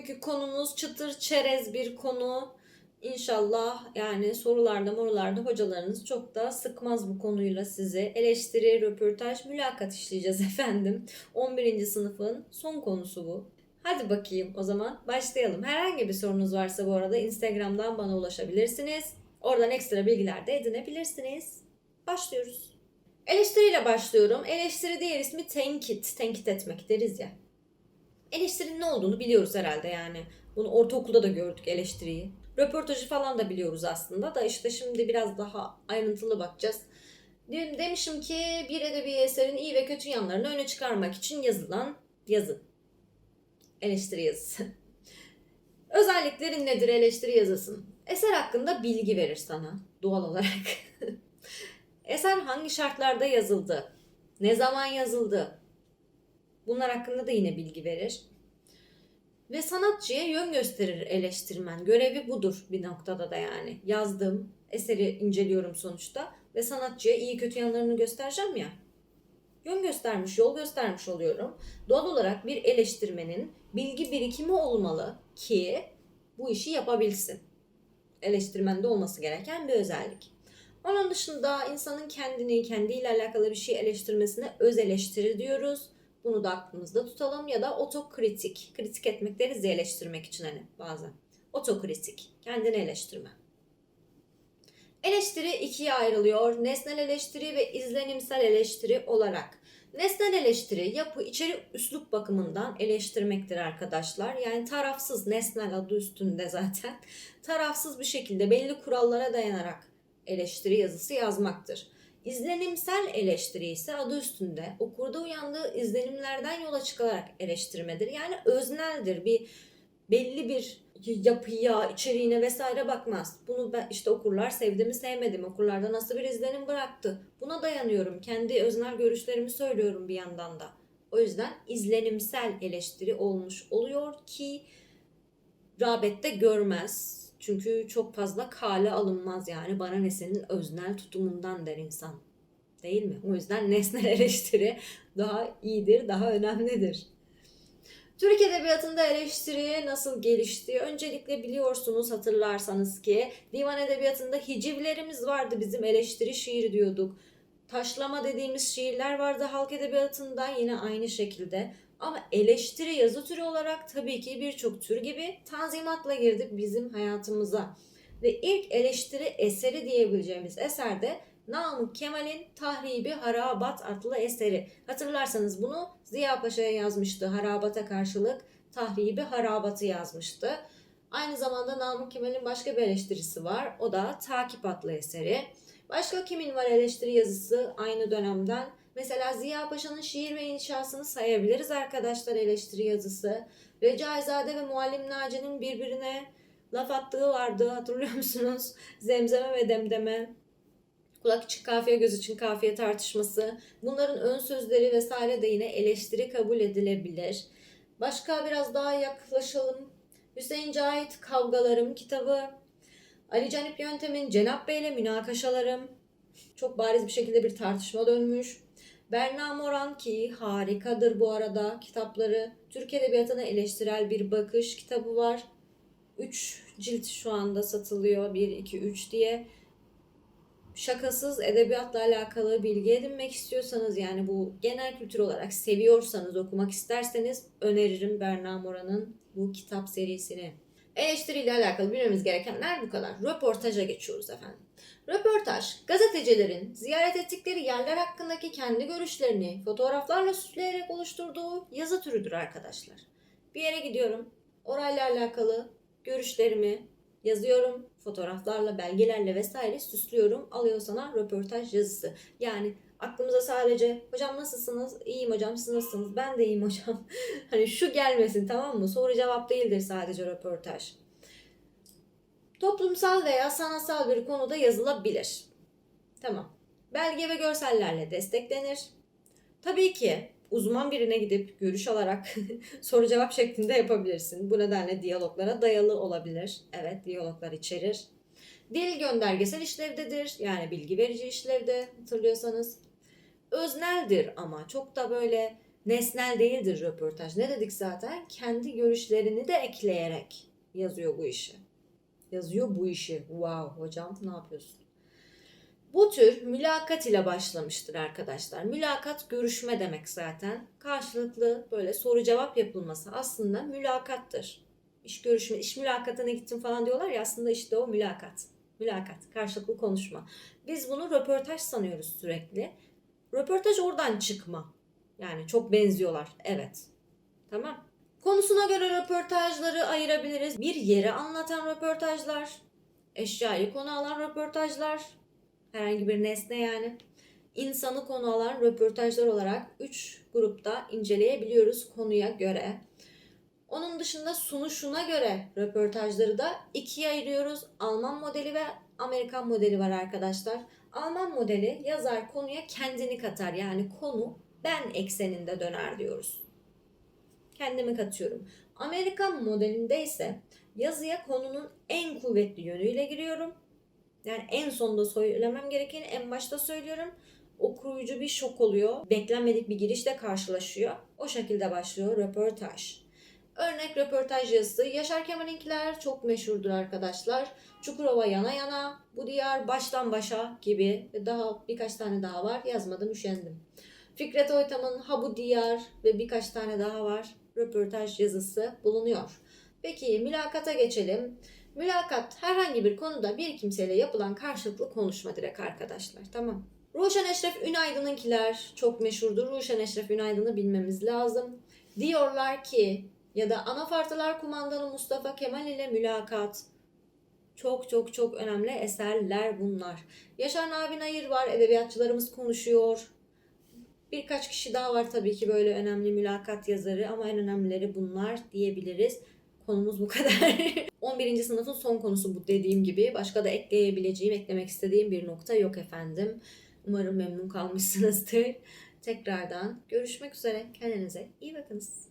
Bugünkü konumuz çıtır çerez bir konu. İnşallah yani sorularda morularda hocalarınız çok da sıkmaz bu konuyla sizi. Eleştiri, röportaj, mülakat işleyeceğiz efendim. 11. sınıfın son konusu bu. Hadi bakayım o zaman başlayalım. Herhangi bir sorunuz varsa bu arada Instagram'dan bana ulaşabilirsiniz. Oradan ekstra bilgiler de edinebilirsiniz. Başlıyoruz. Eleştiriyle başlıyorum. Eleştiri diğer ismi tenkit. Tenkit etmek deriz ya. Eleştirinin ne olduğunu biliyoruz herhalde yani. Bunu ortaokulda da gördük eleştiriyi. Röportajı falan da biliyoruz aslında da işte şimdi biraz daha ayrıntılı bakacağız. Dem- Demişim ki bir edebi eserin iyi ve kötü yanlarını öne çıkarmak için yazılan yazı. Eleştiri yazısı. Özellikleri nedir eleştiri yazısının? Eser hakkında bilgi verir sana doğal olarak. Eser hangi şartlarda yazıldı? Ne zaman yazıldı? Bunlar hakkında da yine bilgi verir. Ve sanatçıya yön gösterir eleştirmen. Görevi budur bir noktada da yani. Yazdım, eseri inceliyorum sonuçta ve sanatçıya iyi kötü yanlarını göstereceğim ya. Yön göstermiş, yol göstermiş oluyorum. Doğal olarak bir eleştirmenin bilgi birikimi olmalı ki bu işi yapabilsin. Eleştirmende olması gereken bir özellik. Onun dışında insanın kendini, kendiyle alakalı bir şey eleştirmesine öz eleştiri diyoruz. Bunu da aklımızda tutalım ya da otokritik. Kritik etmek deriz eleştirmek için hani bazen. Otokritik. Kendini eleştirme. Eleştiri ikiye ayrılıyor. Nesnel eleştiri ve izlenimsel eleştiri olarak. Nesnel eleştiri yapı, içeri, üslup bakımından eleştirmektir arkadaşlar. Yani tarafsız, nesnel adı üstünde zaten. Tarafsız bir şekilde belli kurallara dayanarak eleştiri yazısı yazmaktır. İzlenimsel eleştiri ise adı üstünde okurda uyandığı izlenimlerden yola çıkarak eleştirmedir. Yani özneldir. Bir belli bir yapıya, içeriğine vesaire bakmaz. Bunu ben işte okurlar sevdi mi sevmedi mi, okurlarda nasıl bir izlenim bıraktı. Buna dayanıyorum. Kendi öznel görüşlerimi söylüyorum bir yandan da. O yüzden izlenimsel eleştiri olmuş oluyor ki rağbette görmez. Çünkü çok fazla kale alınmaz yani bana ne senin öznel tutumundan der insan. Değil mi? O yüzden nesnel eleştiri daha iyidir, daha önemlidir. Türk Edebiyatı'nda eleştiri nasıl gelişti? Öncelikle biliyorsunuz hatırlarsanız ki divan edebiyatında hicivlerimiz vardı bizim eleştiri şiiri diyorduk. Taşlama dediğimiz şiirler vardı halk edebiyatında yine aynı şekilde. Ama eleştiri yazı türü olarak tabii ki birçok tür gibi tanzimatla girdi bizim hayatımıza. Ve ilk eleştiri eseri diyebileceğimiz eserde Namık Kemal'in Tahribi Harabat adlı eseri. Hatırlarsanız bunu Ziya Paşa'ya yazmıştı. Harabata karşılık Tahribi Harabat'ı yazmıştı. Aynı zamanda Namık Kemal'in başka bir eleştirisi var. O da Takip adlı eseri. Başka kimin var eleştiri yazısı aynı dönemden? Mesela Ziya Paşa'nın şiir ve inşasını sayabiliriz arkadaşlar eleştiri yazısı. Recaizade ve Muallim Naci'nin birbirine laf attığı vardı hatırlıyor musunuz? Zemzeme ve demdeme. Kulak için kafiye, göz için kafiye tartışması. Bunların ön sözleri vesaire de yine eleştiri kabul edilebilir. Başka biraz daha yaklaşalım. Hüseyin Cahit Kavgalarım kitabı. Ali Canip Yöntem'in Cenap Bey ile münakaşalarım. Çok bariz bir şekilde bir tartışma dönmüş. Berna Moran ki harikadır bu arada kitapları. Türk Edebiyatı'na eleştirel bir bakış kitabı var. 3 cilt şu anda satılıyor. 1, 2, 3 diye. Şakasız edebiyatla alakalı bilgi edinmek istiyorsanız yani bu genel kültür olarak seviyorsanız okumak isterseniz öneririm Berna Moran'ın bu kitap serisini. Eleştiriyle alakalı bilmemiz gerekenler bu kadar. Röportaja geçiyoruz efendim. Röportaj, gazetecilerin ziyaret ettikleri yerler hakkındaki kendi görüşlerini fotoğraflarla süsleyerek oluşturduğu yazı türüdür arkadaşlar. Bir yere gidiyorum, orayla alakalı görüşlerimi yazıyorum, fotoğraflarla, belgelerle vesaire süslüyorum, alıyor sana röportaj yazısı. Yani aklımıza sadece hocam nasılsınız? İyiyim hocam siz nasılsınız? Ben de iyiyim hocam. hani şu gelmesin tamam mı? Soru cevap değildir sadece röportaj. Toplumsal veya sanatsal bir konuda yazılabilir. Tamam. Belge ve görsellerle desteklenir. Tabii ki uzman birine gidip görüş alarak soru cevap şeklinde yapabilirsin. Bu nedenle diyaloglara dayalı olabilir. Evet, diyaloglar içerir. Dil göndergesel işlevdedir. Yani bilgi verici işlevde hatırlıyorsanız. Özneldir ama çok da böyle Nesnel değildir röportaj. Ne dedik zaten? Kendi görüşlerini de ekleyerek yazıyor bu işi. Yazıyor bu işi. Wow hocam ne yapıyorsun? Bu tür mülakat ile başlamıştır arkadaşlar. Mülakat görüşme demek zaten. Karşılıklı böyle soru cevap yapılması aslında mülakattır. İş görüşme, iş mülakatına gittim falan diyorlar ya aslında işte o mülakat. Mülakat, karşılıklı konuşma. Biz bunu röportaj sanıyoruz sürekli. Röportaj oradan çıkma. Yani çok benziyorlar. Evet. Tamam. Konusuna göre röportajları ayırabiliriz. Bir yeri anlatan röportajlar, eşyayı konu alan röportajlar, herhangi bir nesne yani. insanı konu alan röportajlar olarak 3 grupta inceleyebiliyoruz konuya göre. Onun dışında sunuşuna göre röportajları da ikiye ayırıyoruz. Alman modeli ve Amerikan modeli var arkadaşlar. Alman modeli yazar konuya kendini katar. Yani konu ben ekseninde döner diyoruz. Kendimi katıyorum. Amerikan modelinde ise yazıya konunun en kuvvetli yönüyle giriyorum. Yani en sonda söylemem gerekeni en başta söylüyorum. Okuyucu bir şok oluyor. Beklenmedik bir girişle karşılaşıyor. O şekilde başlıyor röportaj. Örnek röportaj yazısı Yaşar Kemal'inkiler çok meşhurdur arkadaşlar. Çukurova yana yana, bu diyar baştan başa gibi daha birkaç tane daha var. Yazmadım üşendim. Fikret Oytam'ın Ha bu diyar ve birkaç tane daha var. Röportaj yazısı bulunuyor. Peki mülakata geçelim. Mülakat herhangi bir konuda bir kimseyle yapılan karşılıklı konuşma direkt arkadaşlar. Tamam. Ruşen Eşref Ünaydın'ınkiler çok meşhurdur. Ruşen Eşref Ünaydın'ı bilmemiz lazım. Diyorlar ki ya da Anafartalar Kumandanı Mustafa Kemal ile mülakat. Çok çok çok önemli eserler bunlar. Yaşar Nabi Nayır var. Edebiyatçılarımız konuşuyor. Birkaç kişi daha var tabii ki böyle önemli mülakat yazarı ama en önemlileri bunlar diyebiliriz. Konumuz bu kadar. 11. sınıfın son konusu bu dediğim gibi. Başka da ekleyebileceğim, eklemek istediğim bir nokta yok efendim. Umarım memnun kalmışsınızdır. Tekrardan görüşmek üzere. Kendinize iyi bakınız.